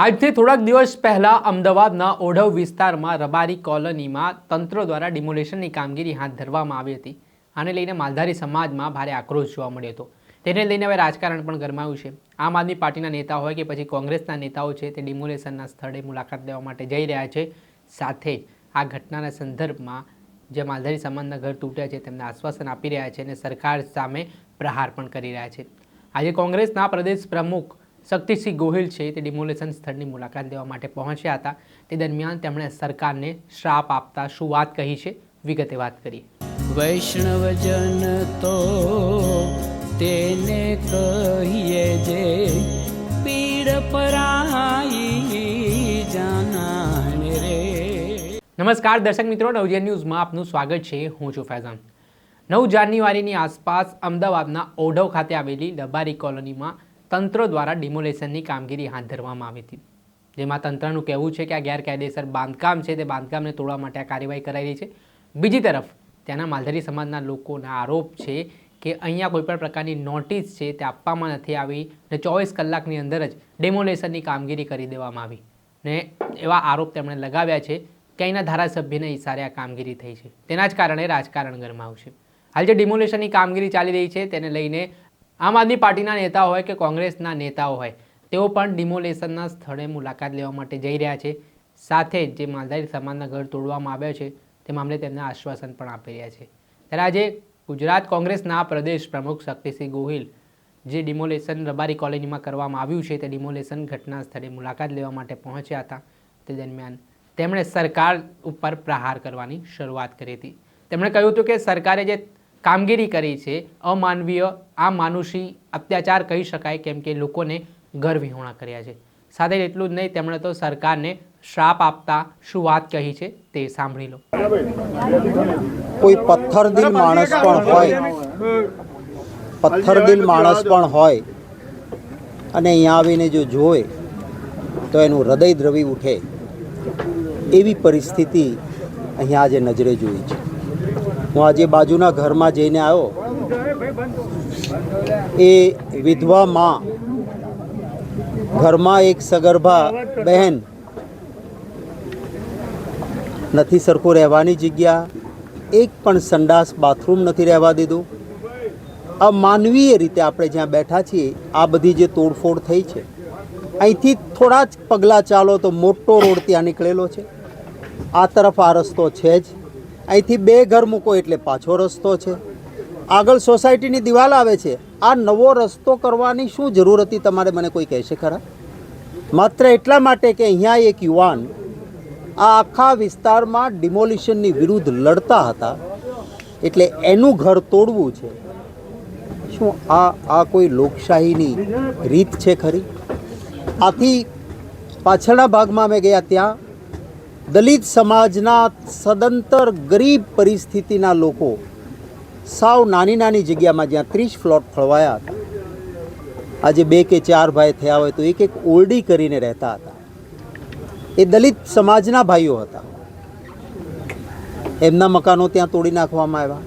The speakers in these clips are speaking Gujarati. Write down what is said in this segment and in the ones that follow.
આજથી થોડાક દિવસ પહેલા અમદાવાદના ઓઢવ વિસ્તારમાં રબારી કોલોનીમાં તંત્ર દ્વારા ડિમોલેશનની કામગીરી હાથ ધરવામાં આવી હતી. આને લઈને માલધારી સમાજમાં ભારે આક્રોશ જોવા મળ્યો હતો. તેને લઈને હવે રાજકારણ પણ ગરમાયું છે. આમ આદમી પાર્ટીના નેતા હોય કે પછી કોંગ્રેસના નેતાઓ છે તે ડિમોલેશનના સ્થળે મુલાકાત લેવા માટે જઈ રહ્યા છે. સાથે જ આ ઘટનાના સંદર્ભમાં જે માલધારી સમાજના ઘર તૂટ્યા છે તેમને આશ્વાસન આપી રહ્યા છે અને સરકાર સામે પ્રહાર પણ કરી રહ્યા છે. આજે કોંગ્રેસના પ્રદેશ પ્રમુખ શક્તિસિંહ ગોહિલ છે તે ડિમોલેશન સ્થળની મુલાકાત લેવા માટે પહોંચ્યા હતા. તે દરમિયાન તેમણે સરકારને શ્રાપ આપતા શું વાત કહી છે? વિગતે વાત કરી વૈષ્ણવજન તો તેને કહીએ જે પીડ પરાઈ જાનાને રે. નમસ્કાર દર્શક મિત્રો નવજીવન ન્યૂઝમાં આપનું સ્વાગત છે. હું છું ફૈઝાન. નવ જાન્યુઆરીની આસપાસ અમદાવાદના ઓઢવ ખાતે આવેલી લબારી કોલોનીમાં તંત્ર દ્વારા ડિમોલેશનની કામગીરી હાથ ધરવામાં આવી હતી. જેમાં તંત્રનું કહેવું છે કે આ ગેરકાયદેસર બાંધકામ છે તે બાંધકામને તોડવા માટે આ કાર્યવાહી કરાઈ રહી છે. બીજી તરફ, ત્યાંના માલધારી સમાજના લોકોના આરોપ છે કે અહીંયા કોઈપણ પ્રકારની નોટિસ છે તે આપવામાં નથી આવી ને ચોવીસ કલાકની અંદર જ ડેમોલેશનની કામગીરી કરી દેવામાં આવી. ને એવા આરોપ તેમણે લગાવ્યા છે કે અહીંના ધારાસભ્યને ઇશારે આ કામગીરી થઈ છે. તેના જ કારણે રાજકારણ ગરમાયું છે. હાલ જે ડિમોલેશનની કામગીરી ચાલી રહી છે તેને લઈને આમ આદમી પાર્ટીના નેતાઓ હોય કે કોંગ્રેસના નેતાઓ હોય, તેઓ પણ ડિમોલેશનના સ્થળે મુલાકાત લેવા માટે જઈ રહ્યા છે. સાથે જ જે માલધારી સમાજના ઘર તોડવામાં આવ્યા છે, તે મામલે તેમને આશ્વાસન પણ આપી રહ્યા છે. ત્યારે આજે ગુજરાત કોંગ્રેસના પ્રદેશ પ્રમુખ શક્તિસિંહ ગોહિલ, જે ડિમોલેશન રબારી કોલેજમાં કરવામાં આવ્યું છે, તે ડિમોલેશન ઘટના સ્થળે મુલાકાત લેવા માટે પહોંચ્યા હતા. તે દરમિયાન તેમણે સરકાર ઉપર પ્રહાર કરવાની શરૂઆત કરી હતી. તેમણે કહ્યું હતું કે સરકારે જે કામગીરી કરી છે. અમાનવીય, આ માનુષી અત્યાચાર કહી શકાય કેમ કે લોકોને ઘર કર્યા છે. સાથે એટલું જ નહીં, તેમણે તો સરકારને શ્રાપ આપતા શું વાત કહી છે તે સાંભળી લો. કોઈ પથ્થરદિલ માણસ પણ હોય. પથ્થરદિલ માણસ પણ હોય. અને અહીંયા આવીને જો જોવે, તો એનું હૃદય દ્રવી ઉઠે. એવી પરિસ્થિતિ અહીંયા આજે નજરે જોઈ છે. હું આજે બાજુના ઘરમાં જઈને આવ્યો. એ વિધવા માં ઘરમાં એક સગર્ભા બહેન નથી સરખું રહેવાની જગ્યા. એક પણ સંડાસ બાથરૂમ નથી રહેવા દીધું. આ માનવીય રીતે આપણે જ્યાં બેઠા છીએ, આ બધી જે તોડફોડ થઈ છે, અહીંથી થોડા જ પગલાં ચાલો તો મોટો રોડ ત્યાં નીકળેલો છે. આ તરફ આ રસ્તો છે જ. અહીંથી બે ઘર મૂકો એટલે પાછો રસ્તો છે. આગળ સોસાયટીની દિવાલ આવે છે. આ નવો રસ્તો કરવાની શું જરૂર હતી તમારે મને કોઈ કહેશે ખરા? માત્ર એટલા માટે કે અહીંયા એક યુવાન આ આખા વિસ્તારમાં ડિમોલિશનની વિરુદ્ધ લડતા હતા. એટલે એનું ઘર તોડવું છે. શું આ આ કોઈ લોકશાહીની રીત છે ખરી? આથી પાછળના ભાગમાં અમે ગયા ત્યાં. દલિત સમાજના સદંતર ગરીબ પરિસ્થિતિના લોકો સાવ નાની નાની જગ્યામાં જ્યાં ત્રીસ ફ્લોટ ફળવાયા હતા. આજે બે કે ચાર ભાઈ થયા હોય તો એક એક ઓરડી કરીને રહેતા હતા. એ દલિત સમાજના ભાઈઓ હતા. એમના મકાનો ત્યાં તોડી નાખવામાં આવ્યા.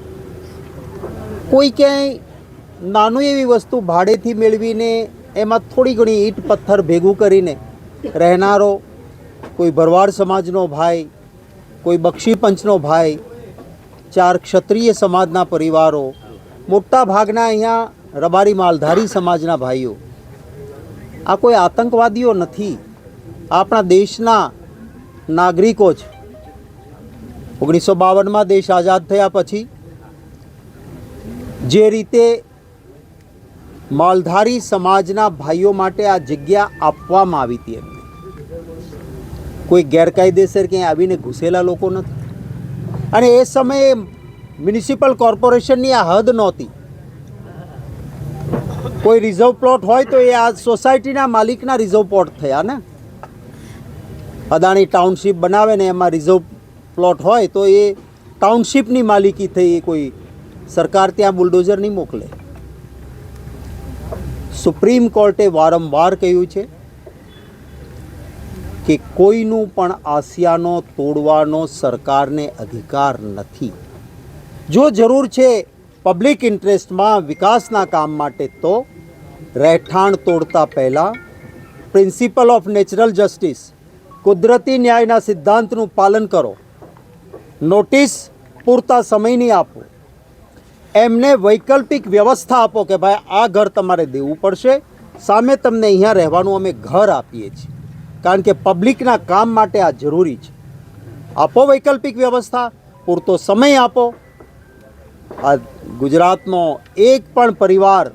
કોઈ ક્યાંય નાનું એવી વસ્તુ ભાડેથી મેળવીને એમાં થોડી ઘણી ઈંટ પથ્થર ભેગું કરીને રહેનારો કોઈ ભરવાડ સમાજનો ભાઈ, કોઈ બક્ષી પંચનો ભાઈ, ચાર ક્ષત્રિય સમાજના પરિવારો, મોટા ભાગના અહીંયા રબારી માલધારી સમાજના ભાઈઓ. આ કોઈ આતંકવાદીઓ નથી. આપણા દેશના નાગરિકો છે ઓગણીસો બાવનમાં દેશ આઝાદ થયા પછી જે રીતે માલધારી સમાજના ભાઈઓ માટે આ જગ્યા આપવામાં આવી હતી એમને. કોઈ ગેરકાયદેસર ક્યાંય આવીને ઘૂસેલા લોકો નથી. અને એ સમયે મ્યુનિસિપલ કોર્પોરેશનની આ હદ નહોતી. કોઈ રિઝર્વ પ્લોટ હોય તો એ આ સોસાયટીના માલિકના રિઝર્વ પ્લોટ થયા ને? અદાણી ટાઉનશીપ બનાવે ને એમાં રિઝર્વ પ્લોટ હોય તો એ ટાઉનશીપની માલિકી થઈ એ કોઈ સરકાર ત્યાં બુલડોઝર નહીં મોકલે. સુપ્રીમ કોર્ટે વારંવાર કહ્યું છે કે કોઈનું પણ આસિયાનો તોડવાનો સરકારને અધિકાર નથી. જો જરૂર છે પબ્લિક ઇન્ટરેસ્ટમાં વિકાસના કામ માટે તો રહેઠાણ તોડતા પહેલાં પ્રિન્સિપલ ઓફ નેચરલ જસ્ટિસ કુદરતી ન્યાયના સિદ્ધાંતનું પાલન કરો. નોટિસ પૂરતા સમયની આપો. એમને વૈકલ્પિક વ્યવસ્થા આપો કે ભાઈ આ ઘર તમારે દેવું પડશે. સામે તમને અહીંયા રહેવાનું અમે ઘર આપીએ છીએ. કારણ કે પબ્લિકના કામ માટે આ જરૂરી છે. આપો વૈકલ્પિક વ્યવસ્થા, પૂરતો સમય આપો. આ ગુજરાતનો એક પણ પરિવાર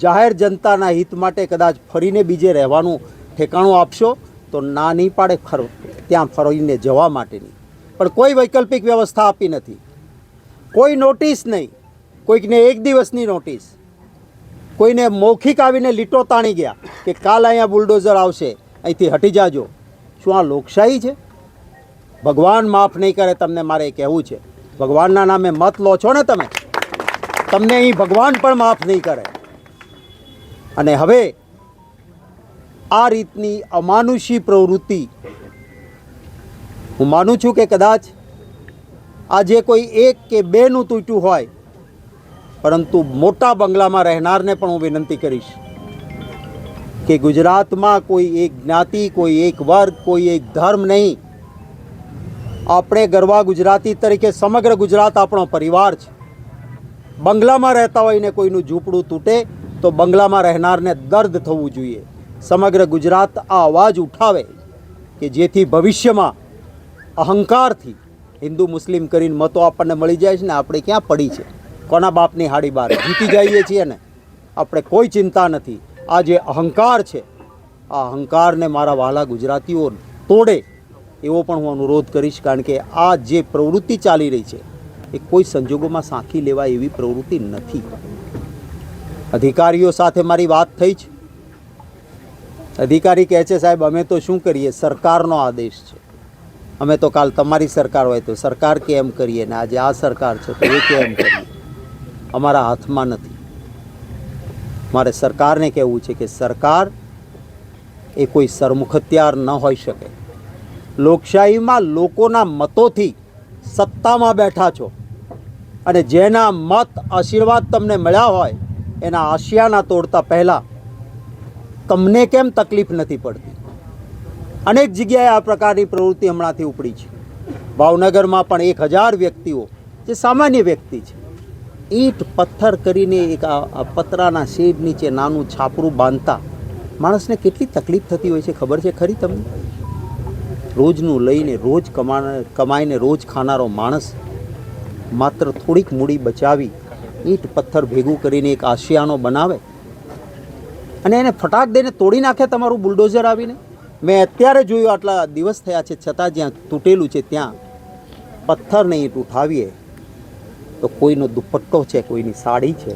જાહેર જનતાના હિત માટે કદાચ ફરીને બીજે રહેવાનું ઠેકાણું આપશો, તો ના નહીં પાડે ફર, ત્યાં ફરીને જવા માટેની. પણ કોઈ વૈકલ્પિક વ્યવસ્થા આપી નથી. કોઈ નોટિસ નહીં. કોઈકને એક દિવસની નોટિસ. કોઈને મૌખિક આવીને લીટો તાણી ગયા કે કાલ અહીંયા બુલડોઝર આવશે. અહીંથી હટી જાજો. શું આ લોકશાહી છે? ભગવાન માફ નહીં કરે, તમને મારે કહેવું છે. ભગવાનના નામે મત લો છો ને તમે, તમને અહીં ભગવાન પણ માફ નહીં કરે. અને હવે આ રીતની અમાનુષી પ્રવૃત્તિ, હું માનું છું કે કદાચ આજે કોઈ એક કે બેનું તૂટ્યું હોય, પરંતુ મોટા બંગલામાં રહેનારને પણ હું વિનંતી કરીશ. કે ગુજરાતમાં કોઈ એક જ્ઞાતિ, કોઈ એક વર્ગ, કોઈ એક ધર્મ નહીં. આપણે ગરવા ગુજરાતી તરીકે સમગ્ર ગુજરાત આપણો પરિવાર છે. બંગલામાં રહેતા હોય ને કોઈનું ઝૂંપડું તૂટે, તો બંગલામાં રહેનારને દર્દ થવું જોઈએ. સમગ્ર ગુજરાત આ અવાજ ઉઠાવે કે જેથી ભવિષ્યમાં અહંકારથી હિન્દુ મુસ્લિમ કરીને મતો આપણને મળી જાય છે ને આપણે ક્યાં પડી છે? કોના બાપની હાડી બાર જીતી જઈએ છીએ ને? આપણે કોઈ ચિંતા નથી. આ જે અહંકાર છે, આ અહંકારને મારા વહાલા ગુજરાતીઓ તોડે, એવો પણ હું અનુરોધ કરીશ કારણ કે આ જે પ્રવૃત્તિ ચાલી રહી છે, એ કોઈ સંજોગોમાં સાંખી લેવાય એવી પ્રવૃત્તિ નથી. અધિકારીઓ સાથે મારી વાત થઈ છે. અધિકારી કહે છે, સાહેબ, અમે તો શું કરીએ? સરકારનો આદેશ છે. અમે તો કાલ તમારી સરકાર હોય તો સરકાર કેમ કરીએ? ને આજે આ સરકાર છે તો એ કેમ કરીએ? અમારા હાથમાં નથી. મારે સરકારને કહેવું છે કે સરકાર એ કોઈ સરમુખત્યાર ન હોઈ શકે. લોકશાહીમાં લોકોના મતોથી સત્તામાં બેઠા છો અને જેના મત આશીર્વાદ તમને મળ્યા હોય, એના આશિયાના તોડતા પહેલાં તમને કેમ તકલીફ નથી પડતી? અનેક જગ્યાએ આ પ્રકારની પ્રવૃત્તિ હમણાંથી ઉપડી છે. ભાવનગરમાં પણ એક હજાર વ્યક્તિઓ, જે સામાન્ય વ્યક્તિ છે ઈંટ પથ્થર કરીને એક આ પતરાના શેડ નીચે નાનું છાપરું બાંધતા માણસને કેટલી તકલીફ થતી હોય છે, ખબર છે ખરી તમને? રોજનું લઈને રોજ કમા કમાઈને રોજ ખાનારો માણસ માત્ર થોડીક મૂડી બચાવી ઈંટ પથ્થર ભેગું કરીને એક આશિયાનો બનાવે અને એને ફટાક દઈને તોડી નાખે તમારું બુલડોઝર આવીને? મેં અત્યારે જોયું આટલા દિવસ થયા છે, છતાં જ્યાં તૂટેલું છે ત્યાં પથ્થરને ઈંટ ઉઠાવીએ તો કોઈનો દુપટ્ટો છે, કોઈની સાડી છે.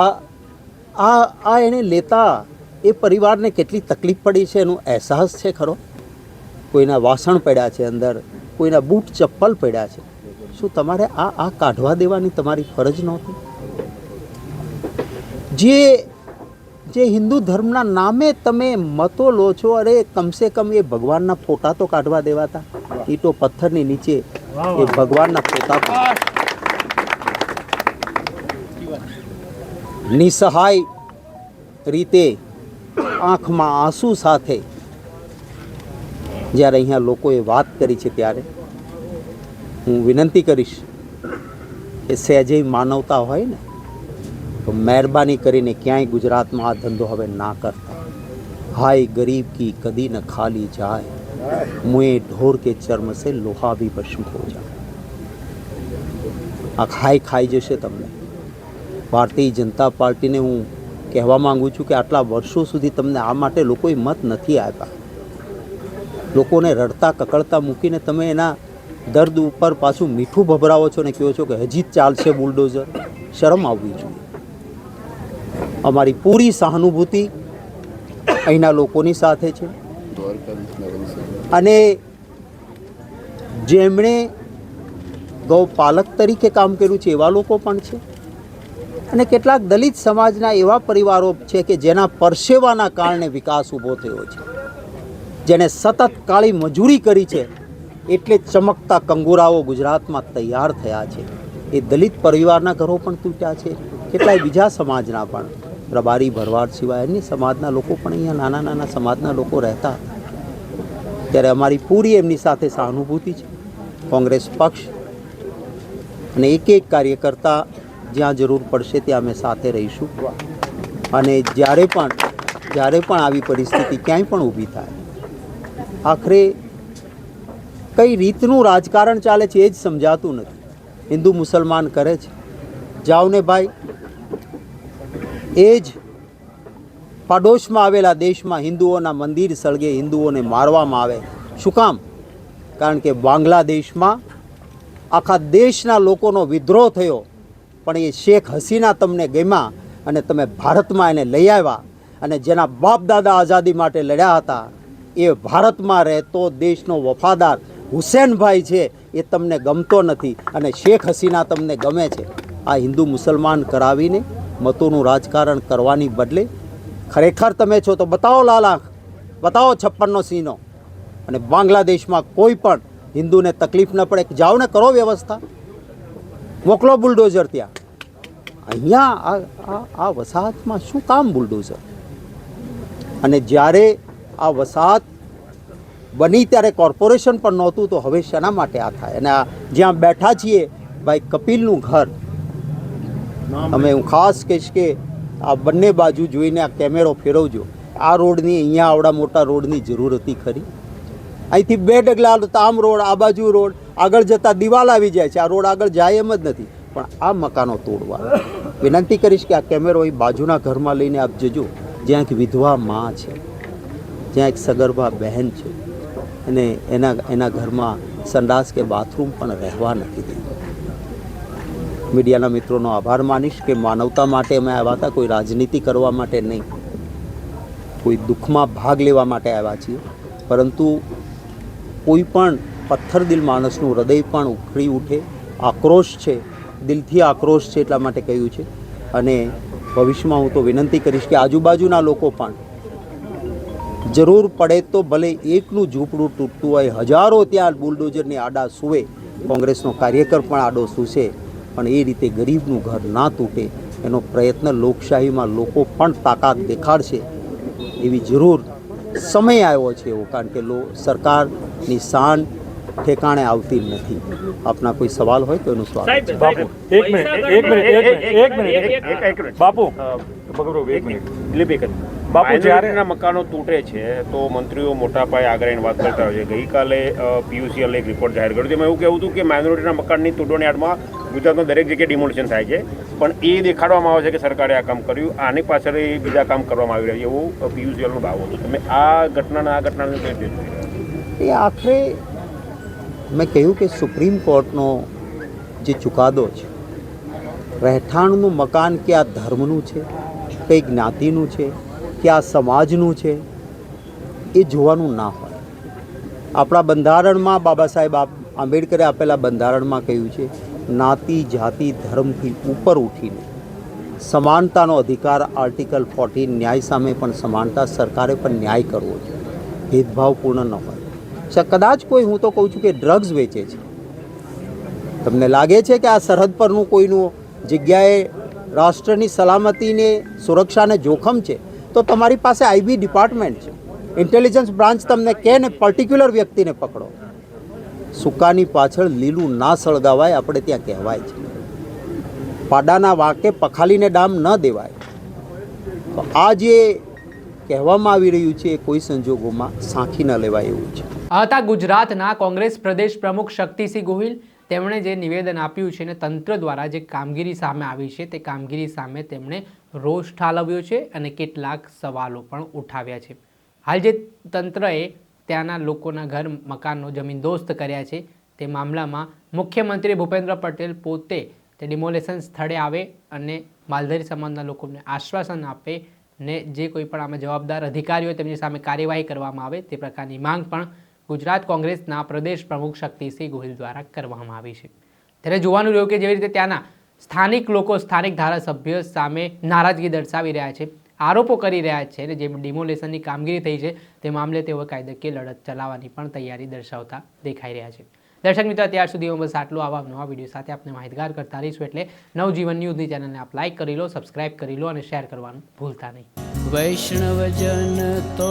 આ આ આ એને લેતા એ પરિવારને કેટલી તકલીફ પડી છે એનો અહેસાસ છે ખરો? કોઈના વાસણ પડ્યા છે અંદર, કોઈના બૂટ ચપ્પલ પડ્યા છે. શું તમારે આ આ કાઢવા દેવાની તમારી ફરજ નહોતી? જે જે હિન્દુ ધર્મના નામે તમે મતો લો છો, અરે કમસે કમ એ ભગવાનના ફોટા તો કાઢવા દેવાતા. ઈટો પથ્થરની નીચે એ ભગવાનના પોતા નિસહાય રીતે આંખમાં આંસુ સાથે જ્યારે અહીંયા લોકોએ વાત કરી છે ત્યારે હું વિનંતી કરીશ કે સહેજે માનવતા હોય ને તો મહેરબાની કરીને ક્યાંય ગુજરાતમાં આ ધંધો હવે ના કરતા. હાય ગરીબ કી કદી ન ખાલી જાય. મુએ ઢોર કે ચર્મ સે લોહા ભી ભસ્મ હો જાય આ ખાઈ ખાઈ જશે તમને ભારતીય જનતા પાર્ટીને હું કહેવા માંગુ છું કે આટલા વર્ષો સુધી તમને આ માટે લોકોએ મત નથી આપ્યા લોકોને રડતા કકળતા મૂકીને તમે એના દર્દ ઉપર પાછું મીઠું ભભરાવો છો ને કહો છો કે હજી ચાલશે બુલડોઝર શરમ આવવી જોઈએ અમારી પૂરી સહાનુભૂતિ અહીંના લોકોની સાથે છે। અને જેમણે ગૌપાલક તરીકે કામ કર્યું છે, એવા લોકો પણ છે. અને કેટલાક દલિત સમાજના એવા પરિવારો છે કે જેના પરસેવાના કારણે વિકાસ ઊભો થયો છે. જેણે સતત કાળી મજૂરી કરી છે, એટલે ચમકતા કંગુરાઓ ગુજરાતમાં તૈયાર થયા છે. એ દલિત પરિવારના ઘરો પણ તૂટ્યા છે, કેટલાય બીજા સમાજના પણ. રબારી ભરવાડ સિવાય અન્ય સમાજના લોકો પણ અહીંયા નાના નાના સમાજના લોકો રહેતા. ત્યારે અમારી પૂરી એમની સાથે સહાનુભૂતિ છે. કોંગ્રેસ પક્ષ અને એક એક કાર્યકર્તા જ્યાં જરૂર પડશે ત્યાં અમે સાથે રહીશું. અને જ્યારે પણ જ્યારે પણ આવી પરિસ્થિતિ ક્યાંય પણ ઊભી થાય, આખરે કઈ રીતનું રાજકારણ ચાલે છે એ જ સમજાતું નથી. હિન્દુ મુસલમાન કરે છે. જાઓને ભાઈ એ જ પાડોશમાં આવેલા દેશમાં હિન્દુઓના મંદિર સળગે, હિન્દુઓને મારવામાં આવે. શું કામ? કારણ કે બાંગ્લાદેશમાં આખા દેશના લોકોનો વિદ્રોહ થયો, પણ એ શેખ હસીના તમને ગમ્યા અને તમે ભારતમાં એને લઈ આવ્યા અને જેના બાપ દાદા આઝાદી માટે લડ્યા હતા, એ ભારતમાં રહેતો દેશનો વફાદાર હુસેનભાઈ છે, એ તમને ગમતો નથી અને શેખ હસીના તમને ગમે છે. આ હિન્દુ મુસલમાન કરાવીને મતોનું રાજકારણ કરવાની બદલે ખરેખર તમે છો તો બતાવો લાલા બતાવો છપ્પનનો સીનો. અને બાંગ્લાદેશમાં કોઈ પણ હિન્દુને તકલીફ ન પડે, જાઓ ને કરો વ્યવસ્થા. મોકલો બુલડોઝર ત્યાં. અહીંયા આ આ વસાહતમાં શું કામ બુલડોઝર? અને જ્યારે આ વસાહત બની ત્યારે કોર્પોરેશન પણ નહોતું, તો હવે શેના માટે આ થાય? અને આ જ્યાં બેઠા છીએ, ભાઈ કપિલનું ઘર અમે હું ખાસ કહીશ કે આ બંને બાજુ જોઈને આ કેમેરો ફેરવજો. આ રોડની અહીંયા આવડા મોટા રોડની જરૂર હતી ખરી. અહીંથી બે ડગલા તામ આમ રોડ આ બાજુ રોડ આગળ જતાં દિવાલ આવી જાય છે. આ રોડ આગળ જાય એમ જ નથી. પણ આ મકાનો તોડવા. વિનંતી કરીશ કે આ કેમેરો એ બાજુના ઘરમાં લઈને આપ જજો. જ્યાં એક વિધવા મા છે. જ્યાં એક સગર્ભા બહેન છે. અને એના એના ઘરમાં સંડાસ કે બાથરૂમ પણ રહેવા નથી દેતું. મીડિયાના મિત્રોનો આભાર માનીશ કે માનવતા માટે અમે આવ્યા હતા, કોઈ રાજનીતિ કરવા માટે નહીં. કોઈ દુઃખમાં ભાગ લેવા માટે આવ્યા છીએ. પરંતુ કોઈ પણ પથ્થરદિલ માણસનું હૃદય પણ ઉખડી ઉઠે, આક્રોશ છે, દિલથી આક્રોશ છે એટલા માટે કહ્યું છે. અને ભવિષ્યમાં હું તો વિનંતી કરીશ કે આજુબાજુના લોકો પણ જરૂર પડે તો ભલે એકનું ઝૂંપડું તૂટતું હોય, હજારો ત્યાં બુલડોઝરની આડા સૂવે, કોંગ્રેસનો કાર્યકર પણ આડો સૂશે પણ એ રીતે ગરીબનું ઘર ના તૂટે. એનો પ્રયત્ન લોકશાહીમાં લોકો પણ તાકાત દેખાડશે એવી જરૂર સમય આવ્યો છે એવો. કારણ કે લો, સરકારની શાન ઠેકાણે આવતી નથી. આપના કોઈ સવાલ હોય તો એનું સ્વાગત બાપુ એક મિનિટ એક મિનિટ એક મિનિટ. બાપુ બગડો એક મિનિટ. દિલીપ બાપુ, જ્યારે- માઇનોરિટીના મકાનો તૂટે છે તો મંત્રીઓ મોટા પાયે આગળ એની વાત કરતા હોય છે. ગઈકાલે પીયુસીએલ એક રિપોર્ટ જાહેર કર્યો. તેમાં એવું કહેવું હતું કે માઇનોરિટીના મકાનની તૂટવાની આડમાં ગુજરાતમાં દરેક જગ્યાએ ડિમોલિશન થાય છે. પણ એ દેખાડવામાં આવે છે કે સરકારે આ કામ કર્યું. આની પાછળ એ બીજા કામ કરવામાં આવી રહ્યા છે. એવું પીયુસીએલનો ભાવ હતો. તમે આ ઘટનાના આ ઘટનાને કઈ રીતે એ આખરે મેં કહ્યું કે સુપ્રીમ કોર્ટનો જે ચુકાદો છે રહેઠાણનું મકાન કે આ ધર્મનું છે? કઈ જ્ઞાતિનું છે કે આ સમાજનું છે, એ જોવાનું ના હોય. આપણા બંધારણમાં બાબા સાહેબ આંબેડકરે આપેલા બંધારણમાં કહ્યું છે, જ્ઞાતિ, જાતિ, ધર્મથી ઉપર ઉઠીને સમાનતાનો અધિકાર આર્ટિકલ ફોર્ટીન ન્યાય સામે પણ સમાનતા સરકારે પણ ન્યાય કરવો જોઈએ ભેદભાવપૂર્ણ ન હોય. કદાચ કોઈ, હું તો કહું છું કે ડ્રગ્સ વેચે છે. તમને લાગે છે કે આ સરહદ પરનું કોઈનું જગ્યાએ રાષ્ટ્રની સલામતીને, સુરક્ષાને જોખમ છે, તો તમારી પાસે આઈબી ડિપાર્ટમેન્ટ છે. ઇન્ટેલિજન્સ બ્રાન્ચ તમને કહે ને પર્ટિક્યુલર વ્યક્તિને પકડો. સુકાની પાછળ લીલું ના સળગાવાય, આપણે ત્યાં કહેવાય છે. પાડાના વાંકે પખાલીને ડામ ન દેવાય. તો આ જે કહેવામાં આવી રહ્યું છે, એ કોઈ સંજોગોમાં સાંખી ન લેવાય એવું છે. હતા ગુજરાતના કોંગ્રેસ પ્રદેશ પ્રમુખ શક્તિસિંહ ગોહિલ તેમણે જે નિવેદન આપ્યું છે અને તંત્ર દ્વારા જે કામગીરી સામે આવી છે, તે કામગીરી સામે તેમણે રોષ ઠાલવ્યો છે અને કેટલાક સવાલો પણ ઉઠાવ્યા છે. હાલ જે તંત્રએ ત્યાંના લોકોના ઘર મકાનો જમીનદોસ્ત કર્યા છે, તે મામલામાં મુખ્યમંત્રી ભૂપેન્દ્ર પટેલ પોતે તે ડિમોલેશન સ્થળે આવે અને માલધારી સમાજના લોકોને આશ્વાસન આપે ને જે કોઈ પણ આમાં જવાબદાર અધિકારીઓ તેમની સામે કાર્યવાહી કરવામાં આવે તે પ્રકારની માંગ પણ ગુજરાત કોંગ્રેસના પ્રદેશ પ્રમુખ શક્તિસિંહ ગોહિલ દ્વારા કરવામાં આવી છે. ત્યારે જોવાનું રહ્યું કે જેવી રીતે ત્યાંના સ્થાનિક લોકો, સ્થાનિક ધારાસભ્ય સામે નારાજગી દર્શાવી રહ્યા છે, આરોપો કરી રહ્યા છે અને જે ડિમોલેશનની કામગીરી થઈ છે, તે મામલે તેઓ કાયદાકીય લડત ચલાવવાની પણ તૈયારી દર્શાવતા દેખાઈ રહ્યા છે. દર્શક મિત્રો, અત્યાર સુધીમાં બસ આટલું. આવા નવા વીડિયો સાથે આપણે માહિતગાર કરતા રહીશું એટલે નવજીવન ન્યૂઝની ચેનલને આપ લાઇક કરી લો, સબસ્ક્રાઇબ કરી લો અને શેર કરવાનું ભૂલતા નહીં. વૈષ્ણવજન તો